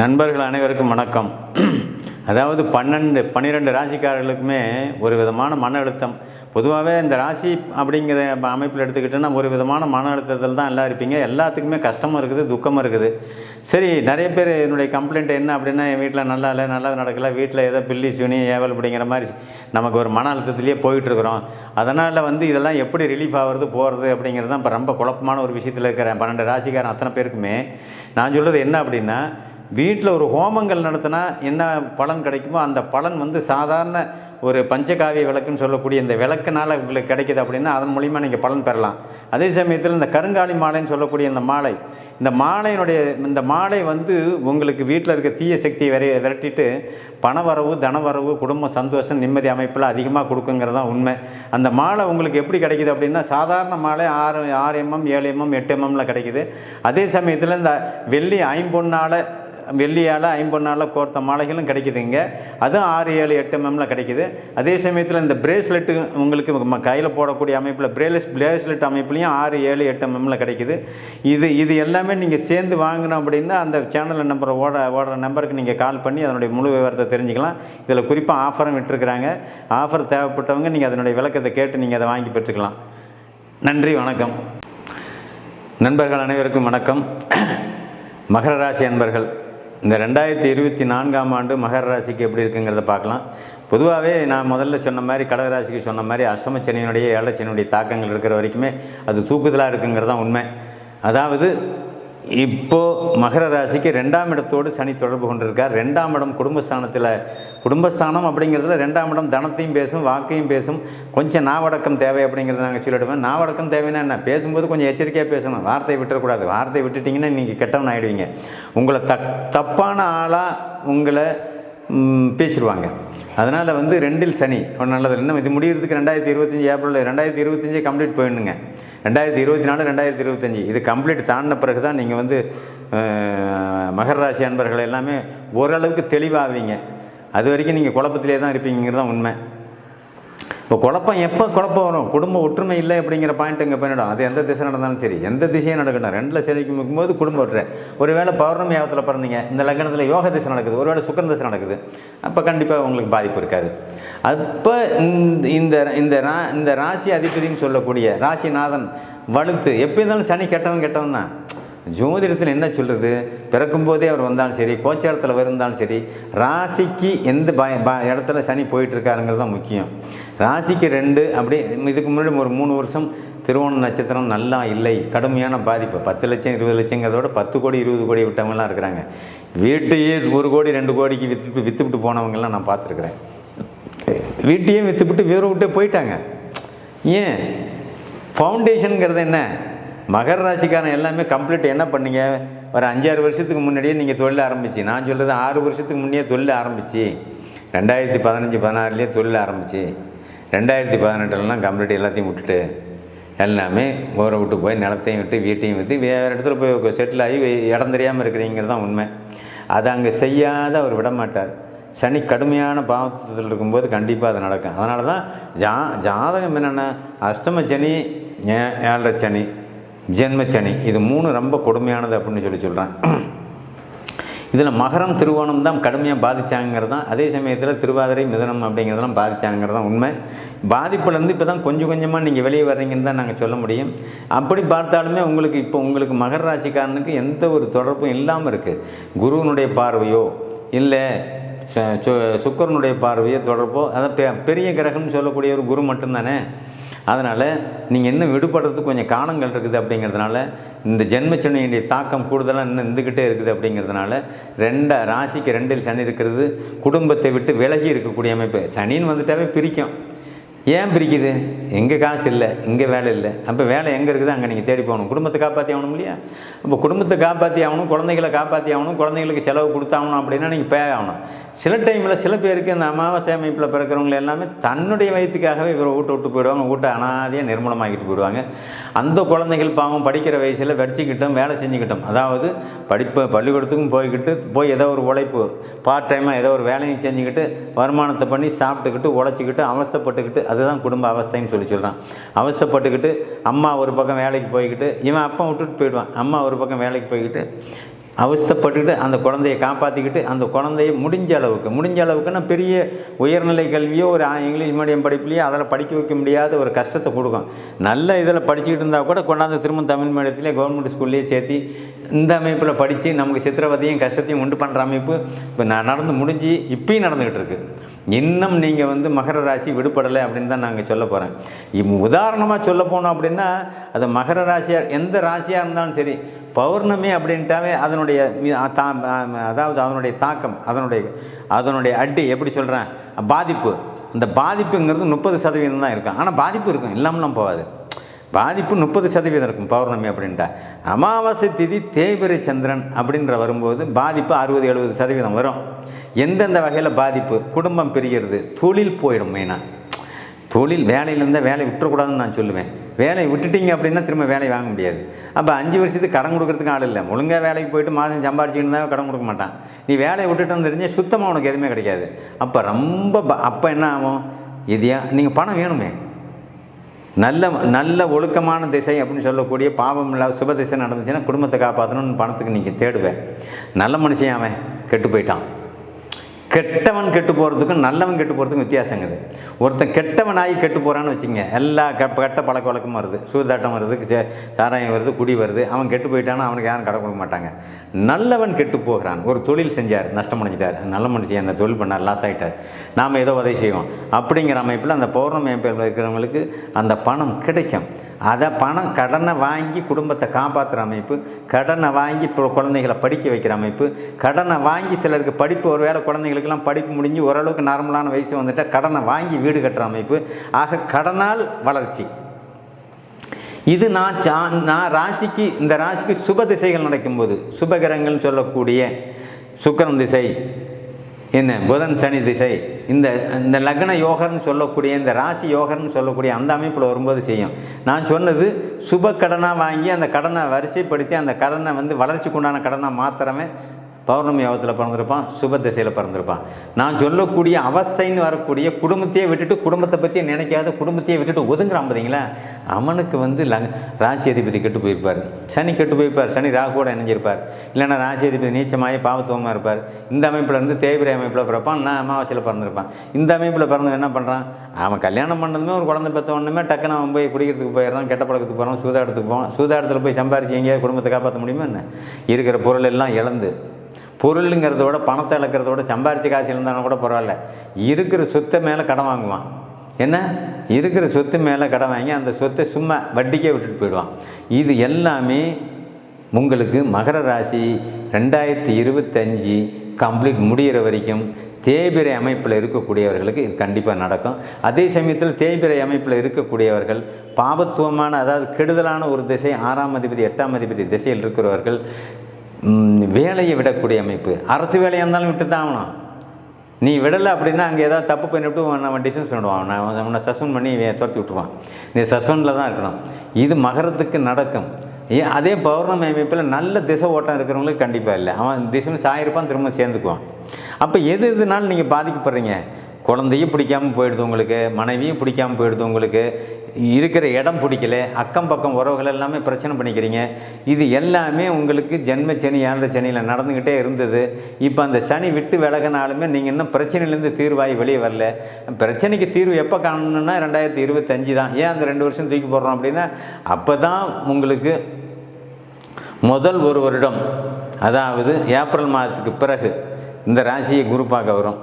நண்பர்கள் அனைவருக்கும் வணக்கம். அதாவது பன்னெண்டு பன்னிரெண்டு ராசிக்காரர்களுக்குமே ஒரு விதமான மன அழுத்தம். பொதுவாகவே இந்த ராசி அப்படிங்கிற அமைப்பில் எடுத்துக்கிட்டோன்னா ஒரு விதமான மன அழுத்தத்தில் தான் எல்லாம் இருப்பீங்க. எல்லாத்துக்குமே கஷ்டமும் இருக்குது துக்கமும் இருக்குது. சரி நிறைய பேர் என்னுடைய கம்ப்ளைண்ட் என்ன அப்படின்னா என் வீட்டில் நல்லா இல்லை நல்லா நடக்கல வீட்டில் ஏதோ பில்லி சுனி ஏவல் அப்படிங்கிற மாதிரி நமக்கு ஒரு மன அழுத்தத்திலேயே போயிட்டுருக்குறோம். அதனால் வந்து இதெல்லாம் எப்படி ரிலீஃப் ஆகிறது போகிறது அப்படிங்கிறது தான் இப்போ ரொம்ப குழப்பமான ஒரு விஷயத்தில் இருக்கிறேன். பன்னெண்டு ராசிக்காரன் அத்தனை பேருக்குமே. நான் சொல்கிறது என்ன அப்படின்னா வீட்டில் ஒரு ஹோமங்கள் நடத்தினா என்ன பலன் கிடைக்குமோ அந்த பலன் வந்து சாதாரண ஒரு பஞ்சகாவிய விளக்குன்னு சொல்லக்கூடிய இந்த விளக்குனால் உங்களுக்கு கிடைக்குது அப்படின்னா அதன் மூலிமா நீங்கள் பலன் பெறலாம். அதே சமயத்தில் இந்த கருங்காலி மாலைன்னு சொல்லக்கூடிய இந்த மாலை இந்த மாலையினுடைய இந்த மாலை வந்து உங்களுக்கு வீட்டில் இருக்க தீய சக்தியை விரை விரட்டிட்டு பணவரவு தனவரவு குடும்ப சந்தோஷம் நிம்மதி அமைப்பில் அதிகமாக கொடுக்குங்கிறது தான் உண்மை. அந்த மாலை உங்களுக்கு எப்படி கிடைக்குது அப்படின்னா சாதாரண மாலை ஆறு ஆறு எம்எம் ஏழு எம்எம் எட்டு எம்எம்ல கிடைக்குது. அதே சமயத்தில் இந்த வெள்ளி ஐம்பொன்னால் வெள்ளியால் ஐம்பொன்னால் கோர்த்த மாலைகளும் கிடைக்குதுங்க அதுவும் ஆறு ஏழு எட்டு எம்எம்ல கிடைக்குது. அதே சமயத்தில் இந்த பிரேஸ்லெட்டு உங்களுக்கு கையில் போடக்கூடிய அமைப்பில் பிரேலஸ் பிரேஸ்லெட் அமைப்புலையும் ஆறு ஏழு எட்டு எம்எம்ல கிடைக்குது. இது இது எல்லாமே நீங்கள் சேர்ந்து வாங்கினோம் அப்படின்னா அந்த சேனல் நம்பரை ஓட ஓடுற நம்பருக்கு நீங்கள் கால் பண்ணி அதனுடைய முழு விவரத்தை தெரிஞ்சுக்கலாம். இதில் குறிப்பாக ஆஃபரும் விட்டுருக்குறாங்க. ஆஃபர் தேவைப்பட்டவங்க நீங்கள் அதனுடைய விளக்கத்தை கேட்டு நீங்கள் அதை வாங்கி பெற்றுக்கலாம். நன்றி வணக்கம். நண்பர்கள் அனைவருக்கும் வணக்கம். மகர ராசி அன்பர்கள் இந்த ரெண்டாயிரத்தி இருபத்தி நான்காம் ஆண்டு மகர ராசிக்கு எப்படி இருக்குங்கிறத பார்க்கலாம். பொதுவாகவே நான் முதல்ல சொன்ன மாதிரி கடகராசிக்கு சொன்ன மாதிரி அஷ்டமச்சனியினுடைய ஏழச்சனியுடைய தாக்கங்கள் இருக்கிற வரைக்குமே அது தூக்குதலாக இருக்குங்கிறது தான் உண்மை. அதாவது இப்போது மகர ராசிக்கு ரெண்டாம் இடத்தோடு சனி தொடர்பு கொண்டிருக்கார். ரெண்டாம் இடம் குடும்பஸ்தானத்தில் குடும்பஸ்தானம் அப்படிங்கிறதுல ரெண்டாம் இடம் தனத்தையும் பேசும் வாக்கையும் பேசும். கொஞ்சம் நாவடக்கம் தேவை அப்படிங்கிறத நாங்கள் சொல்லிவிடுவோம் நாவடக்கம் தேவைன்னா என்ன? பேசும்போது கொஞ்சம் எச்சரிக்கையாக பேசணும். வார்த்தையை விட்டுறக்கூடாது. வார்த்தையை விட்டுட்டிங்கன்னா நீங்கள் கெட்டவன் ஆகிடுவீங்க உங்களை தக் தப்பான ஆளாக உங்களை பேசிடுவாங்க. அதனால் வந்து ரெண்டில் சனி ஒன்று நல்லது. இன்னும் இது முடிகிறதுக்கு ரெண்டாயிரத்தி இருபத்தஞ்சி ஏப்ரல் ரெண்டாயிரத்தி இருபத்தஞ்சே கம்ப்ளீட் போயிடுங்க ரெண்டாயிரத்தி இருபத்தி நாலு ரெண்டாயிரத்தி இருபத்தஞ்சி. இது கம்ப்ளீட் தாண்டின பிறகு தான் நீங்கள் வந்து மகர ராசி அன்பர்கள் எல்லாமே ஓரளவுக்கு தெளிவாவீங்க. அது வரைக்கும் நீங்கள் குழப்பத்திலே தான் இருப்பீங்கிறது தான் உண்மை. இப்போ குழப்பம் எப்போ குழப்பம் வரும்? குடும்ப ஒற்றுமை இல்லை அப்படிங்கிற பாயிண்ட் இங்கே பண்ணிடும் அது எந்த திசை நடந்தாலும் சரி. எந்த திசையும் நடக்கட்டும். ரெண்டில் சனிக்கு முக்கும்போது குடும்ப ஒற்றை ஒருவேளை பௌர்ணமி யாகத்தில் பிறந்தீங்க. இந்த லக்னத்தில் யோக திசை நடக்குது. ஒருவேளை சுக்கர திசை நடக்குது. அப்போ கண்டிப்பாக உங்களுக்கு பாதிப்பு இருக்காது. அப்போ இந்த இந்த இந்த ரா இந்த ராசி அதிபதின்னு சொல்லக்கூடிய ராசிநாதன் வலுத்து. எப்போ இருந்தாலும் சனி கெட்டவன் கெட்டவன் தான் ஜோதிடத்தில் என்ன சொல்கிறது பிறக்கும்போதே அவர் வந்தாலும் சரி கோச்சாரத்தில் இருந்தாலும் சரி ராசிக்கு எந்த பய ப இடத்துல சனி போயிட்டுருக்காருங்கிறது தான் முக்கியம். ராசிக்கு ரெண்டு அப்படியே இதுக்கு முன்னாடி ஒரு மூணு வருஷம் திருவோண நட்சத்திரம் நல்லா இல்லை கடுமையான பாதிப்பு. பத்து லட்சம் இருபது லட்சங்கிறதோட பத்து கோடி இருபது கோடி விட்டவங்கலாம் இருக்கிறாங்க. வீட்டையே ஒரு கோடி ரெண்டு கோடிக்கு விற்று விற்றுவிட்டு போனவங்கெல்லாம் நான் பார்த்துருக்குறேன். வீட்டையே விற்றுவிட்டு வேறு விட்டே போயிட்டாங்க. ஏன்? ஃபவுண்டேஷனுங்கிறது என்ன? மகர ராசிக்காரன் எல்லாமே கம்ப்ளீட் என்ன பண்ணீங்க? ஒரு அஞ்சாறு வருஷத்துக்கு முன்னாடியே நீங்கள் தொழில் ஆரம்பிச்சு. நான் சொல்கிறது ஆறு வருஷத்துக்கு முன்னே தொழில் ஆரம்பிச்சு. ரெண்டாயிரத்தி பதினஞ்சு பதினாறுலேயே தொழில் ஆரம்பிச்சு. ரெண்டாயிரத்தி பதினெட்டுலலாம் கம்ப்ளீட் எல்லாத்தையும் விட்டுட்டு எல்லாமே ஊரை விட்டு போய் நிலத்தையும் விட்டு வீட்டையும் விட்டு வேறு இடத்துல போய் செட்டில் ஆகி இடம் தெரியாமல் இருக்கிறீங்கிறது தான் உண்மை. அதை அங்கே செய்யாத அவர் விட மாட்டார். சனி கடுமையான பாவத்தில் இருக்கும்போது கண்டிப்பாக அது நடக்கும். அதனால தான் ஜா ஜாதகம் என்னென்ன அஷ்டம சனி ஏ- ஏழரை சனி. ஜென்மச்சனி. இது மூணு ரொம்ப கொடுமையானது அப்படின்னு சொல்லி சொல்கிறேன் இதில் மகரம் திருவோணம் தான் கடுமையாக பாதித்தாங்கிறது தான் அதே சமயத்தில் திருவாதிரை மிதனம் அப்படிங்கிறதெல்லாம் பாதித்தாங்கிறது தான் உண்மை. பாதிப்புலேருந்து இப்போ தான் கொஞ்சம் கொஞ்சமாக நீங்கள் வெளியே வர்றீங்கன்னு தான் நாங்கள் சொல்ல முடியும். அப்படி பார்த்தாலுமே உங்களுக்கு இப்போ உங்களுக்கு மகர ராசிக்காரனுக்கு எந்த ஒரு தொடர்பும் இல்லாமல் இருக்குது குருவனுடைய பார்வையோ இல்லை சுக்கரனுடைய சு- பார்வையோ தொடர்போ அதான் பெ- பெரிய கிரகம்னு சொல்லக்கூடிய ஒரு குரு மட்டும்தானே. அதனால் நீங்கள் இன்னும் விடுபடுறதுக்கு கொஞ்சம் காலங்கள் இருக்குது அப்படிங்கிறதுனால இந்த ஜென்மச்சனியுடைய தாக்கம் கூடுதலாக இன்னும் இருந்துக்கிட்டே இருக்குது அப்படிங்கிறதுனால ரெண்ட ராசிக்கு ரெண்டில் சனி இருக்கிறது குடும்பத்தை விட்டு விலகி இருக்கக்கூடிய அமைப்பு. சனின்னு வந்துட்டாவே பிரிக்கும். ஏன் பிரிக்குது? எங்கே காசு இல்லை இங்கே வேலை இல்லை. அப்போ வேலை எங்கே இருக்குது அங்கே நீங்கள் தேடி போகணும். குடும்பத்தை காப்பாற்றி ஆகணும் இல்லையா? அப்போ குடும்பத்தை காப்பாற்றி ஆகணும் குழந்தைகளை காப்பாற்றி ஆகணும் குழந்தைங்களுக்கு செலவு கொடுத்தாகணும் அப்படின்னா நீங்கள் பே ஆகணும். சில டைமில் சில பேருக்கு இந்த அமாவாசை அமைப்பில் பிறக்கிறவங்க எல்லாமே தன்னுடைய வயிற்றுக்காகவே இவரை வீட்டை விட்டு போயிடுவாங்க. வீட்டை அனாதையாக நிர்மூலமாகிட்டு போயிடுவாங்க. அந்த குழந்தைகள் பாவம் படிக்கிற வயசில் வடிச்சுக்கிட்டோம் வேலை செஞ்சுக்கிட்டோம். அதாவது படிப்பு பள்ளிக்கூடத்துக்கும் போய்கிட்டு போய் ஏதோ ஒரு உழைப்பு பார்ட் டைமாக ஏதோ ஒரு வேலையும் செஞ்சுக்கிட்டு வருமானத்தை பண்ணி சாப்பிட்டுக்கிட்டு உழைச்சிக்கிட்டு அவஸ்தைப்பட்டுக்கிட்டு அதுதான் குடும்ப அவஸ்தைன்னு சொல்லி சொல்கிறான் அவஸ்தைப்பட்டுக்கிட்டு அம்மா ஒரு பக்கம் வேலைக்கு போய்கிட்டு இவன் அப்பா விட்டுட்டு போயிடுவான். அம்மா ஒரு பக்கம் வேலைக்கு போய்கிட்டு அவஸ்தப்பட்டுக்கிட்டு அந்த குழந்தையை காப்பாற்றிக்கிட்டு அந்த குழந்தைய முடிஞ்ச அளவுக்கு முடிஞ்ச அளவுக்குன்னா பெரிய உயர்நிலை கல்வியோ ஒரு இங்கிலீஷ் மீடியம் படிப்புலையோ அதில் படிக்க வைக்க முடியாத ஒரு கஷ்டத்தை கொடுக்கும். நல்ல இதில் படிச்சுக்கிட்டு இருந்தால் கூட கொண்டாந்து திரும்ப தமிழ் மீடியத்திலே கவர்மெண்ட் ஸ்கூல்லேயே சேர்த்து இந்த அமைப்பில் படித்து நமக்கு சித்திரவதையும் கஷ்டத்தையும் உண்டு பண்ணுற அமைப்பு இப்போ நடந்து முடிஞ்சு இப்பயும் நடந்துக்கிட்டு இருக்குது இன்னும் நீங்கள் வந்து மகர ராசி விடுபடலை அப்படின்னு தான் நாங்கள் சொல்ல போகிறேன் உதாரணமாக சொல்ல போனோம் அப்படின்னா அது மகர ராசியாக எந்த ராசியாக இருந்தாலும் சரி பௌர்ணமி அப்படின்ட்டாவே அதனுடைய அதாவது அதனுடைய தாக்கம் அதனுடைய அதனுடைய அடி எப்படி சொல்கிறேன் பாதிப்பு. அந்த பாதிப்புங்கிறது முப்பது சதவீதம் தான் இருக்கும். ஆனால் பாதிப்பு இருக்கும். இல்லாமலாம் போகாது. பாதிப்பு முப்பது சதவீதம் இருக்கும் பௌர்ணமி அப்படின்ட்டா. அமாவாசை திதி தேய்பிரை சந்திரன் அப்படின்ற வரும்போது பாதிப்பு அறுபது எழுபது சதவீதம் வரும். எந்தெந்த வகையில் பாதிப்பு? குடும்பம் பிரிகிறது. தொழில் போயிடும் மெயினாக தொழில் வேலையிலேருந்தால் வேலை விட்டுறக்கூடாதுன்னு நான் சொல்லுவேன். வேலையை விட்டுட்டீங்க அப்படின்னா திரும்ப வேலையை வாங்க முடியாது. அப்போ அஞ்சு வருஷத்துக்கு கடன் கொடுக்கறதுக்கு ஆள் இல்லை. ஒழுங்காக வேலைக்கு போயிட்டு மாதம் சம்பாரிச்சுட்டு இருந்தால் கடன் கொடுக்க மாட்டான். நீ வேலையை விட்டுட்டு தெரிஞ்சால் சுத்தமாக உனக்கு எதுவுமே கிடைக்காது. அப்போ ரொம்ப ப- அப்போ என்ன ஆகும்? இதையா? நீங்கள் பணம் வேணுமே. நல்ல நல்ல ஒழுக்கமான திசை அப்படின்னு சொல்லக்கூடிய பாவம் இல்லாத சுப திசை நடந்துச்சுன்னா குடும்பத்தை காப்பாற்றணும்னு பணத்துக்கு நீங்கள் தேடுவேன். நல்ல மனுஷன் அவன். கெட்டு போயிட்டான். கெட்டவன் கெட்டு போகிறதுக்கும் நல்லவன் கெட்டு போகிறதுக்கும் வித்தியாசங்குது ஒருத்தன் கெட்டவன் ஆகி கெட்டு போகிறான்னு வச்சுங்க எல்லா கெட்ட கெட்ட பழக்க வழக்கமும் வருது. சூதாட்டம் வருது சே- சாராயம் வருது குடி வருது அவன் கெட்டு போயிட்டானா அவனுக்கு யாரும் கடை கொடுக்க மாட்டாங்க. நல்லவன் கெட்டு போகிறான் ஒரு தொழில் செஞ்சார் நஷ்டம் அடைஞ்சிட்டார். நல்ல மனுஷன் அந்த தொழில் பண்ணார் லாஸ் ஆகிட்டார் நாம் ஏதோ உதவி செய்வோம். அப்படிங்கிற அமைப்பில் அந்த பௌர்ணமி அமைப்பில் இருக்கிறவங்களுக்கு அந்த பணம் கிடைக்கும். அதை பணம் கடனை வாங்கி குடும்பத்தை காப்பாற்றுற அமைப்பு கடனை வாங்கி இப்போ குழந்தைகளை படிக்க வைக்கிற அமைப்பு கடனை வாங்கி சிலருக்கு படிப்பு ஒரு வேளை குழந்தைகளுக்கெல்லாம் படிப்பு முடிஞ்சு ஓரளவுக்கு நார்மலான வயசு வந்துட்டால் கடனை வாங்கி வீடு கட்டுற அமைப்பு. ஆக கடனால் வளர்ச்சி. இது நான் சா- நான் ராசிக்கு இந்த ராசிக்கு சுப திசைகள் நடக்கும்போது சுபகிரகங்கள் சொல்லக்கூடிய சுக்கரன் திசை என்ன புதன் சனி திசை இந்த இந்த லக்ன யோகர்னு சொல்லக்கூடிய இந்த ராசி யோகர்னு சொல்லக்கூடிய அந்த அமைப்பில் வரும்போது செய்யும். நான் சொன்னது சுப கடனாக வாங்கி அந்த கடனை வரிசைப்படுத்தி அந்த கடனை வந்து வளர்ச்சிக்குண்டான கடனாக மாத்திரமே பௌர்ணமி யோகத்தில் பிறந்திருப்பான் சுப திசையில் பிறந்திருப்பான். நான் சொல்லக்கூடிய அவஸ்தைன்னு வரக்கூடிய குடும்பத்தையே விட்டுட்டு குடும்பத்தை பற்றி நினைக்காத குடும்பத்தையே விட்டுட்டு ஒதுங்குறான் பார்த்தீங்களா அவனுக்கு வந்து லங் ராசி அதிபதி கெட்டு போயிருப்பார். சனி கெட்டு போயிருப்பார். சனி ராகுவோட இணைஞ்சிருப்பார். இல்லைன்னா ராசி அதிபதி நீச்சமாகி பாவத்துவமாக இருப்பார். இந்த அமைப்பில் இருந்து தேய்பிரை அமைப்பில் பிறப்பான். நான் அமாவாசையில் பிறந்திருப்பான். இந்த அமைப்பில் பிறந்து என்ன பண்ணுறான் அவன் கல்யாணம் பண்ணதுமே ஒரு குழந்தை பெற்ற ஒன்றுமே டக்குன்னு அவன் போய் குடிக்கிறதுக்கு போயிடுறான் கெட்ட பழக்கத்துக்கு போகிறான் சூதாடத்துக்கு போவான். சூதாடத்தில் போய் சம்பாரிச்சு எங்கேயாவது குடும்பத்தை காப்பாற்ற முடியுமா என்ன? இருக்கிற பொருள் எல்லாம் இழந்து பொருளுங்கிறத விட பணத்தை இழக்கிறத விட சம்பாரிச்ச காசு இருந்தாலும் கூட பரவாயில்ல. இருக்கிற சொத்தை மேலே கடன் வாங்குவான். என்ன? இருக்கிற சொத்து மேலே கடன் வாங்கி அந்த சொத்தை சும்மா வட்டிக்கே விட்டுட்டு போயிடுவான். இது எல்லாமே உங்களுக்கு மகர ராசி ரெண்டாயிரத்தி இருபத்தஞ்சி கம்ப்ளீட் முடிகிற வரைக்கும் தேய்பிரை அமைப்பில் இருக்கக்கூடியவர்களுக்கு இது கண்டிப்பாக நடக்கும். அதே சமயத்தில் தேய்பிரை அமைப்பில் இருக்கக்கூடியவர்கள் பாபத்துவமான அதாவது கெடுதலான ஒரு திசை ஆறாம் அதிபதி எட்டாம் அதிபதி திசையில் இருக்கிறவர்கள் வேலையை விடக்கூடிய அமைப்பு. அரசு வேலையாக இருந்தாலும் விட்டு தான் ஆகணும். நீ விடலை அப்படின்னா அங்கே ஏதாவது தப்பு பண்ணிவிட்டு நம்ம டிஸ்டன்ஸ் பண்ணிடுவான். நான் உன்னை சஸ்பெண்ட் பண்ணி துரத்தி விட்டுருவான். நீ சஸ்பெண்டில் தான் இருக்கணும். இது மகரத்துக்கு நடக்கும். ஏன் அதே பௌர்ணமி அமைப்பில் நல்ல திசை ஓட்டம் இருக்கிறவங்களுக்கு கண்டிப்பாக இல்லை. அவன் திசை சாயிருப்பான் திரும்ப சேர்ந்துக்குவான். அப்போ எது எதுனாலும் நீங்கள் பாதிக்கப்படுறீங்க. குழந்தையும் பிடிக்காம போயிடுது உங்களுக்கு மனைவியும் பிடிக்காமல் போயிடுது உங்களுக்கு. இருக்கிற இடம் பிடிக்கல அக்கம் பக்கம் உறவுகள் எல்லாமே பிரச்சனை பண்ணிக்கிறீங்க. இது எல்லாமே உங்களுக்கு ஜென்ம சனி ஏழரை சனியில் நடந்துக்கிட்டே இருந்தது. இப்போ அந்த சனி விட்டு விலகினாலுமே நீங்கள் இன்னும் பிரச்சனையிலேருந்து தீர்வாகி வெளியே வரல. பிரச்சனைக்கு தீர்வு எப்போ காணணும்னா ரெண்டாயிரத்தி இருபத்தஞ்சு தான். ஏன் அந்த ரெண்டு வருஷம் தூக்கி போடுறோம் அப்படின்னா அப்போ தான் உங்களுக்கு முதல் ஒரு வருடம் அதாவது ஏப்ரல் மாதத்துக்கு பிறகு இந்த ராசியை குரு பார்க்க வரும்.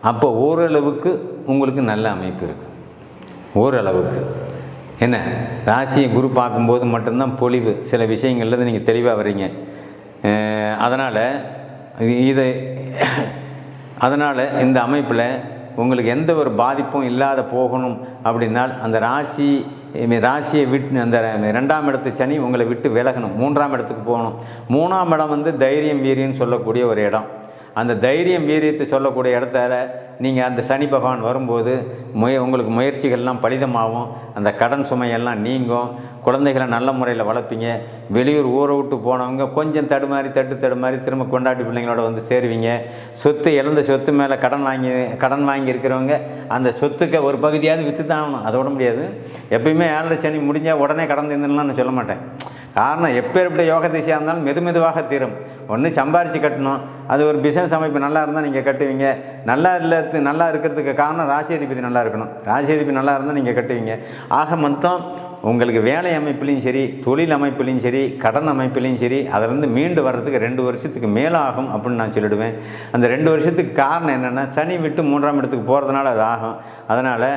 அப்போ ஓரளவுக்கு உங்களுக்கு நல்ல அமைப்பு இருக்கும் ஓரளவுக்கு. என்ன? ராசியை குரு பார்க்கும்போது மட்டும்தான் பொலிவு சில விஷயங்கள்ல நீங்கள் தெளிவாக வரீங்க அதனால் இது அதனால் இந்த அமைப்பில் உங்களுக்கு எந்த ஒரு பாதிப்பும் இல்லாத போகணும் அப்படின்னால் அந்த ராசி ராசியை விட்டு அந்த ரெண்டாம் இடத்து சனி உங்களை விட்டு விலகணும். மூன்றாம் இடத்துக்கு போகணும். மூணாம் இடம் வந்து தைரியம் வீரியன்னு சொல்லக்கூடிய ஒரு இடம். அந்த தைரியம் வீரியத்தை சொல்லக்கூடிய இடத்துல நீங்கள் அந்த சனி பகவான் வரும்போது முய உங்களுக்கு முயற்சிகள்லாம் பலிதமாகும். அந்த கடன் சுமையெல்லாம் நீங்கும். குழந்தைகளை நல்ல முறையில் வளர்ப்பீங்க. வெளியூர் ஊரை விட்டு போனவங்க கொஞ்சம் தடுமாறி தட்டு தடுமாறி திரும்ப கொண்டாட்டி பிள்ளைங்களோட வந்து சேருவீங்க. சொத்து இழந்த சொத்து மேலே கடன் வாங்கி கடன் வாங்கி இருக்கிறவங்க அந்த சொத்துக்கு ஒரு பகுதியாவது விற்று தான் ஆகணும். அதை விட முடியாது. எப்பயுமே ஏழரை சனி முடிஞ்சால் உடனே கடன் தீர்ந்துடலாம் நான் சொல்ல மாட்டேன். காரணம் எப்பேற்பட்ட யோக திசையாக இருந்தாலும் மெது மெதுவாக தீரும். ஒன்று சம்பாரித்து கட்டணும். அது ஒரு பிஸ்னஸ் அமைப்பு நல்லா இருந்தால் நீங்கள் கட்டுவீங்க. நல்லா இல்லை நல்லா இருக்கிறதுக்கு காரணம் ராசி அதிபதி நல்லா இருக்கணும். ராசி அதிபதி நல்லா இருந்தால் நீங்கள் கட்டுவீங்க. ஆக மொத்தம் உங்களுக்கு வேலை அமைப்புலையும் சரி தொழில் அமைப்புலையும் சரி கடன் அமைப்புலையும் சரி அதிலேருந்து மீண்டு வர்றதுக்கு ரெண்டு வருஷத்துக்கு மேலே ஆகும் அப்படின்னு நான் சொல்லிடுவேன். அந்த ரெண்டு வருஷத்துக்கு காரணம் என்னென்னா சனி விட்டு மூன்றாம் இடத்துக்கு போகிறதுனால அது ஆகும். அதனால்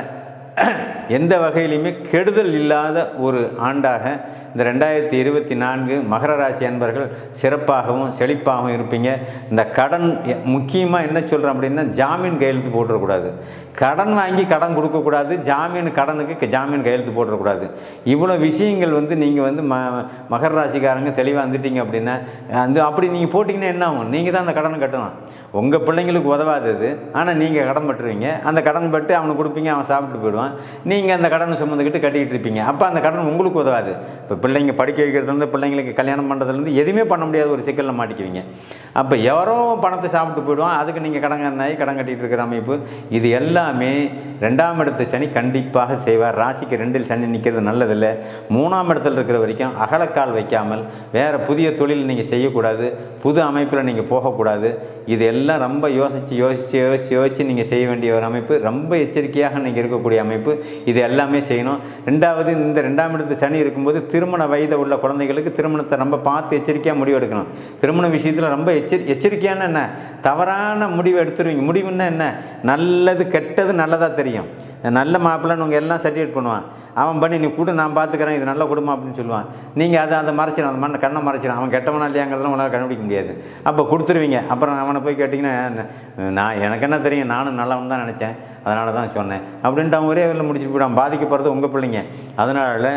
எந்த வகையிலையுமே கெடுதல் இல்லாத ஒரு ஆண்டாக இந்த ரெண்டாயிரத்தி இருபத்தி நான்கு மகர ராசி அன்பர்கள் சிறப்பாகவும் செழிப்பாகவும் இருப்பீங்க. இந்த கடன் முக்கியமாக என்ன சொல்கிறேன் அப்படின்னா ஜாமீன் கையெழுத்து போட்டுறக்கூடாது. கடன் வாங்கி கடன் கொடுக்கக்கூடாது ஜாமீன் கடனுக்கு ஜாமீன் கையெழுத்து போட்டுறக்கூடாது. இவ்வளோ விஷயங்கள் வந்து நீங்கள் வந்து ம மகர ராசிக்காரங்க தெளிவாக வந்துட்டீங்க அப்படின்னா அந்த அப்படி நீங்கள் போட்டிங்கன்னா என்ன ஆகும்? நீங்கள் தான் அந்த கடனை கட்டணும். உங்கள் பிள்ளைங்களுக்கு உதவாதது. ஆனால் நீங்கள் கடன் பட்டுருவீங்க. அந்த கடன் பட்டு அவனுக்கு கொடுப்பீங்க அவன் சாப்பிட்டு போயிடுவான். நீங்கள் அந்த கடனை சுமந்துக்கிட்டு கட்டிக்கிட்டு இருப்பீங்க. அப்போ அந்த கடன் உங்களுக்கு உதவாது. இப்போ பிள்ளைங்க படிக்க வைக்கிறதுலேருந்து பிள்ளைங்களுக்கு கல்யாணம் பண்ணுறதுலேருந்து எதுவுமே பண்ண முடியாத ஒரு சிக்கலில் மாட்டிக்குவீங்க. அப்போ எவரோ பணத்தை சாப்பிட்டு போயிடுவான். அதுக்கு நீங்கள் கடன் கண்ணாயி கடன் கட்டிகிட்டு இருக்கிற அமைப்பு. இது எல்லாம் எல்லாமே ரெண்டாம் இடத்து சனி கண்டிப்பாக செய்வார். ராசிக்கு ரெண்டில் சனி நிற்கிறது நல்லதில்லை. மூணாம் இடத்துல இருக்கிற வரைக்கும் அகலக்கால் வைக்காமல் வேறு புதிய தொழில் நீங்கள் செய்யக்கூடாது. புது அமைப்பில் நீங்கள் போகக்கூடாது. இது எல்லாம் ரொம்ப யோசித்து யோசித்து யோசித்து யோசித்து நீங்கள் செய்ய வேண்டிய ஒரு அமைப்பு ரொம்ப எச்சரிக்கையாக நீங்கள் இருக்கக்கூடிய அமைப்பு. இது எல்லாமே செய்யணும். ரெண்டாவது இந்த ரெண்டாம் இடத்து சனி இருக்கும்போது திருமண வயதை உள்ள குழந்தைகளுக்கு திருமணத்தை ரொம்ப பார்த்து எச்சரிக்கையாக முடிவு எடுக்கணும். திருமண விஷயத்தில் ரொம்ப எச்சரி எச்சரிக்கையான என்ன? தவறான முடிவு எடுத்துருவீங்க. முடிவுன்னா என்ன? நல்லது கெட்டது நல்லதாக தெரியும். நல்ல மாப்பிள்ளைன்னு உங்கள் எல்லாம் சர்டிஃபிகேட் பண்ணுவான். அவன் பண்ணி நீ கொடு நான் பார்த்துக்கிறேன் இது நல்ல குடும்பம் அப்படின்னு சொல்லுவான். நீங்கள் அதை அதை மறைச்சிடும் அந்த மண்ணை கண்ணை மறைச்சிடும் அவன் கெட்டவனா இல்லையாங்கிறதெல்லாம் உங்களால் கண்டுபிடிக்க முடியாது. அப்போ கொடுத்துருவீங்க. அப்புறம் அவனை போய் கேட்டிங்கன்னா நான் எனக்கு என்ன தெரியும்? நானும் நல்லவன் தான் நினச்சேன். அதனால தான் சொன்னேன். அப்படின்ட்டு அவன் ஒரே வேலை முடிச்சு போயிடான் பாதிக்கப்படுறது உங்கள் பிள்ளைங்க. அதனால்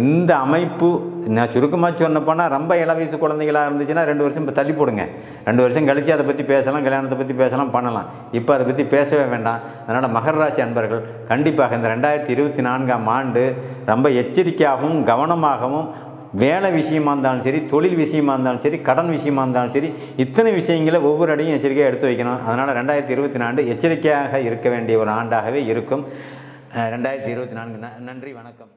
இந்த அமைப்பு நான் சுருக்கமாக சொன்னப்போனால் ரொம்ப இள வயசு குழந்தைகளாக இருந்துச்சுன்னா ரெண்டு வருஷம் இப்போ தள்ளி போடுங்க. ரெண்டு வருஷம் கழித்து அதை பற்றி பேசலாம் கல்யாணத்தை பற்றி பேசலாம் பண்ணலாம். இப்போ அதை பற்றி பேசவே வேண்டாம். அதனால் மகர ராசி அன்பர்கள் கண்டிப்பாக இந்த ரெண்டாயிரத்தி இருபத்தி நான்காம் ஆண்டு ரொம்ப எச்சரிக்கையாகவும் கவனமாகவும் வேலை விஷயமா இருந்தாலும் சரி தொழில் விஷயமாக இருந்தாலும் சரி கடன் விஷயமா இருந்தாலும் சரி இத்தனை விஷயங்களை ஒவ்வொரு அடியும் எச்சரிக்கையாக எடுத்து வைக்கணும். அதனால் ரெண்டாயிரத்தி இருபத்தி நான்கு எச்சரிக்கையாக இருக்க வேண்டிய ஒரு ஆண்டாகவே இருக்கும். ரெண்டாயிரத்தி இருபத்தி நான்கு. நன்றி வணக்கம்.